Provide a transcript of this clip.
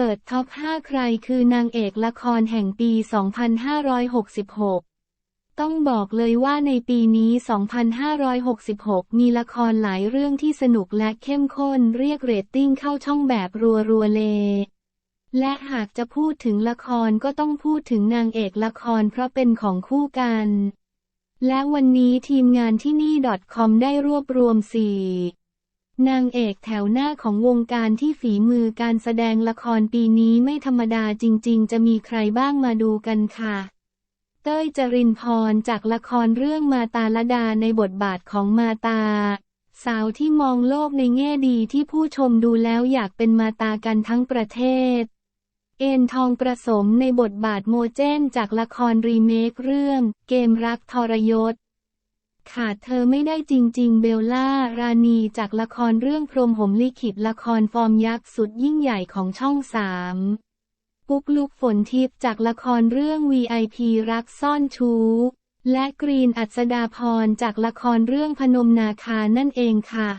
เปิดท็อป 5 ใครคือนางเอกละครแห่งปี 2566 ต้องบอกเลยว่าในปีนี้ 2566 มีละครหลายเรื่องที่สนุกและเข้มข้นเรียกเรตติ้งเข้าช่องแบบรัวๆเลยและหากจะพูดถึงละครก็ต้องพูดถึงนางเอกละครเพราะเป็นของคู่กัน และวันนี้ทีมงานที่นี่ .com ได้รวบรวมสี่ นางเอกแถวหน้าของวงการที่ฝีมือการแสดงละครปีนี้ไม่ธรรมดาจริง ๆ จะมีใครบ้างมาดูกันค่ะ เต้ยจรินพรจากละครเรื่องมาตาลดาในบทบาทของมาตา สาวที่มองโลกในแง่ดีที่ผู้ชมดูแล้วอยากเป็นมาตากันทั้งประเทศ เอ็นทองประสมในบทบาทโมเจนจากละครรีเมคเรื่อง เกมรักทรยศ ขาดเธอไม่ได้จริง ๆ เบลล่า ราณีจากละครเรื่องพรมหมลิขิตละครฟอร์มยักษ์สุดยิ่งใหญ่ของช่องสามปุ๊กลุกฝนทิพย์จากละครเรื่อง VIP รักซ่อนชู้ และกรีนอัศดาพรจากละครเรื่องพนมนาคานั่นเองค่ะ